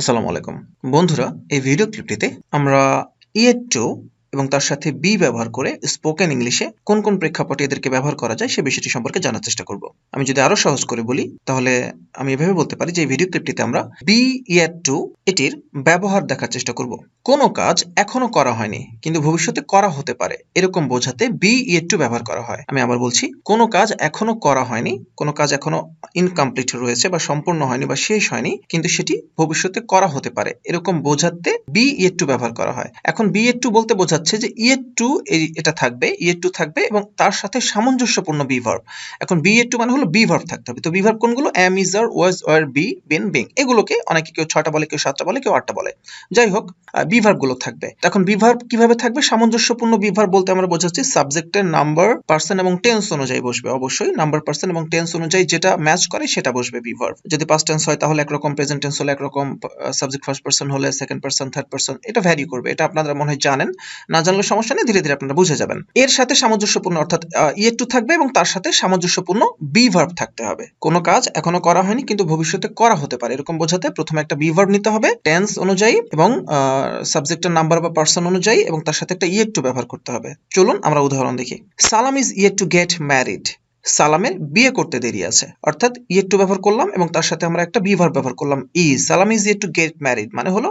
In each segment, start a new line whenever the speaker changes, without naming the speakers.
আসসালামু আলাইকুম। বন্ধুরা এই ভিডিও ক্লিপটিতে আমরা ইয়েট টু এবং তার সাথে বি ব্যবহার করে স্পোকেন ইংলিশে কোন কোন প্রেক্ষাপটে এদেরকে ব্যবহার করা যায় সে বিষয়টি সম্পর্কে জানার চেষ্টা করব। আমি যদি আরও সহজ করে বলি, তাহলে আমি এভাবে বলতে পারি যে ভিডিও ক্লিপটিতে আমরা বি ইয়েট টু এটির ব্যবহার দেখার চেষ্টা করব। কোনো কাজ এখনও করা হয়নি, কিন্তু ভবিষ্যতে করা হতে পারে। এরকম বোঝাতে বি ইয়েট টু ব্যবহার করা হয়। আমি আবার বলছি, কোনো কাজ এখনও করা হয়নি, কোনো কাজ এখনও ইনকমপ্লিট রয়েছে বা সম্পূর্ণ হয়নি বা শেষ হয়নি, কিন্তু সেটি ভবিষ্যতে করা হতে পারে। এরকম বোঝাতে বি ইয়েট টু ব্যবহার করা হয়। এখন বি ইয়েট টু বলতে বোঝাচ্ছে যে ইয়েট টু এটা থাকবে ইয়েট টু থাকবে এবং তার সাথে সামঞ্জস্যপূর্ণ বি ভার্ব এখন বি ইয়েট টু মানে হলো বি ভার্ব থাকতে হবে। তো বি ভার্ব কোনগুলো? Am is are was were be been being এগুলোকে অনেকে কেউ ছয়টা বলে, কেউ সাতটা বলে, কেউ আটটা বলে। যাই হোক বিভার্বগুলো থাকবে। এখন বি ভার্ব কীভাবে থাকবে? সামঞ্জস্যপূর্ণ বি ভার্ব বলতে আমরা বোঝাচ্ছি সাবজেক্টের নাম্বার পার্সন এবং টেন্স অনুযায়ী বসবে। অবশ্যই নাম্বার পার্সন এবং টেন্স অনুযায়ী যেটা ম্যাচ করে সেটা বসবে বি ভার্ব যদি পাস্ট টেন্স হয় তাহলে একরকম প্রেজেন্ট টেন্স হলে একরকম সাবজেক্ট ফার্স্ট পার্সন হলে সেকেন্ড পার্সন থার্ড পার্সন এটা ভ্যারি করবে। এটা আপনারা মনে হয় জানেন। না জানলে সমস্যা নেই, ধীরে ধীরে আপনারা বুঝে যাবেন। এর সাথে সামঞ্জস্যপূর্ণ অর্থাৎ ইয়ে টু থাকবে এবং তার সাথে সামঞ্জস্যপূর্ণ বি ভার্ব থাকতে হবে। কোনো কাজ এখনও করা হয়নি, কিন্তু ভবিষ্যতে করা হতে পারে। এরকম বোঝাতে প্রথমে একটা বি ভার্ব নিতে হবে টেন্স অনুযায়ী এবং সাবজেক্টের নাম্বার বা পার্সন অনুযায়ী এবং তার সাথে একটা ইয়ে টু ব্যবহার করতে হবে। চলুন আমরা উদাহরণ দেখি। Salam is yet two get married সালামের বিয়ে করতে দেরি আছে। অর্থাৎ ইয়ে টু ব্যবহার করলাম এবং তার সাথে আমরা একটা বি ভার্ব ব্যবহার করলাম ইজ সালাম is yet two get married মানে হলো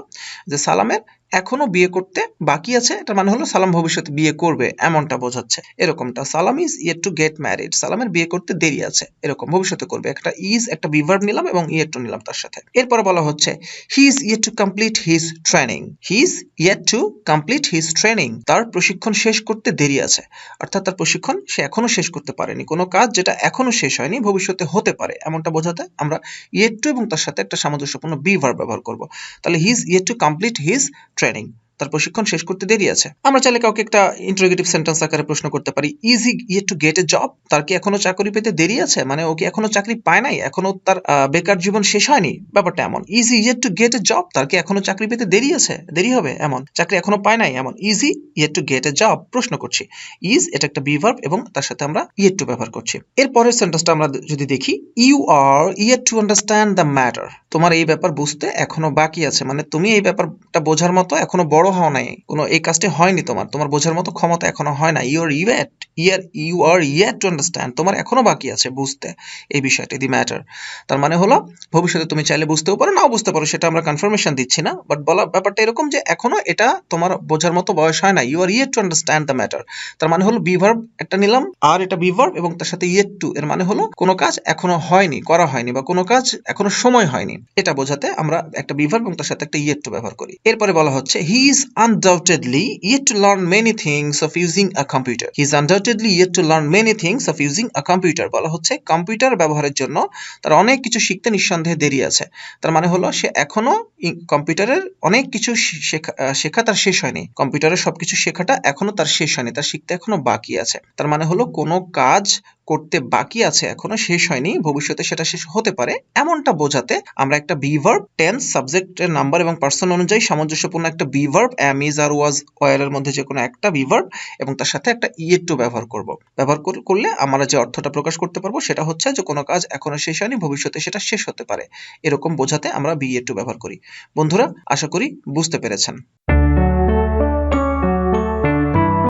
যে সালামের এখনও বিয়ে করতে বাকি আছে এটা মানে হলো সালাম ভবিষ্যতে বিয়ে করবে, এমনটা বোঝাচ্ছে। এরকমটা, Salam is yet two get married সালামের বিয়ে করতে দেরি আছে, এরকম ভবিষ্যতে করবে। একটা ইজ একটা বিভার্ব নিলাম এবং ইয়ে টু নিলাম তার সাথে। এরপরে বলা হচ্ছে he is yet to complete his training he is yet to complete his training তার প্রশিক্ষণ শেষ করতে দেরি আছে। অর্থাৎ তার প্রশিক্ষণ সে এখনও শেষ করতে পারেনি, কোনো কাজ যেটা এখনও শেষ হয়নি, ভবিষ্যতে হতে পারে, এমনটা বোঝাতে আমরা ইয়ে টু এবং তার সাথে একটা সামঞ্জস্যপূর্ণ বি ভার্ব ব্যবহার করব। তাহলে he is yet to complete his training তার প্রশিক্ষণ শেষ করতে দেরি আছে। আমরা চাইলে কাউকে একটা ইন্টারোগেটিভ সেন্টেন্স আকারে প্রশ্ন করতে পারি। Is yet to get A job তার কি এখনও চাকরি পেতে দেরি আছে? মানে ও কি এখনও চাকরি পায় নাই? এখনও তার বেকার জীবন শেষ হয়নি? ব্যাপারটা এমন। Is yet to get A job তার কি এখনও চাকরি পেতে দেরি আছে? দেরি হবে? এমন। চাকরি এখনও পায় নাই? এমন। ইজি ইয়ে টু গেট এ জব প্রশ্ন করছি। ইজ এটা একটা বিভার্ব এবং তার সাথে আমরা ইয়ে টু ব্যবহার করছি। এর পরের সেন্টেন্সটা আমরা যদি দেখি ইউ আর ইয়ে টু আন্ডারস্ট্যান্ড দ্য ম্যাটার তোমার এই ব্যাপার বুঝতে এখনও বাকি আছে। মানে তুমি এই ব্যাপারটা বোঝার মতো এখনও বড় হও নাই। কোনো এই কাজটি হয়নি তোমার। তোমার বোঝার মতো ক্ষমতা এখনও হয় না। Your yet year you are yet to understand তোমার এখনও বাকি আছে বুঝতে এই বিষয়টি দি ম্যাটার তার মানে হলো, ভবিষ্যতে তুমি চাইলে বুঝতেও পারো, নাও বুঝতে পারো, সেটা আমরা কনফার্মেশন দিচ্ছি না। বাট বলা, ব্যাপারটা এরকম যে এখনও এটা তোমার বোঝার মতো বয়স হয় না। You are yet to understand the matter তার মানে হলো, বিভার্ব একটা নিলাম, আর এটা বিভার্ব এবং তার সাথে ইয়েট টু এর মানে হলো, কোনো কাজ এখনও হয়নি, করা হয়নি বা কোনো কাজ এখনও সময় হয়নি। এটা বোঝাতে আমরা একটা বিভার্ব এবং তার সাথে একটা ইয়েট টু ব্যবহার করি। এরপরে বলা হচ্ছে he is undoubtedly yet to learn many things of using a computer. He is undoubtedly yet to learn many things of using a computer. বলা হচ্ছে কম্পিউটার ব্যবহারের জন্য তার অনেক কিছু শিখতে নিঃসন্দেহে দেরি আছে তার মানে হলো সে এখনও কম্পিউটারের অনেক কিছু শেখা তার শেষ হয়নি কম্পিউটারের সবকিছু শেখাটা এখনও তার শেষ হয়নি, তার শিখতে এখনও বাকি আছে তার মানে হলো কোনো কাজ করতে বাকি আছে এখনও, শেষ হয়নি, ভবিষ্যতে সেটা শেষ হতে পারে। এমনটা বোঝাতে আমরা একটা বিভার্ব টেন্স সাবজেক্টের নাম্বার এবং পার্সন অনুযায়ী সামঞ্জস্যপূর্ণ একটা be verb am is are was were মধ্যে যে কোনো একটা বিভার্ব এবং তার সাথে একটা ইয়ে টু ব্যবহার করব। ব্যবহার করলে আমরা যে অর্থটা প্রকাশ করতে পারব সেটা হচ্ছে যে কোনো কাজ এখনও শেষ হয়নি, ভবিষ্যতে সেটা শেষ হতে পারে। এরকম বোঝাতে আমরা বি টু ব্যবহার করি। বন্ধুরা, আশা করি বুঝতে পেরেছেন।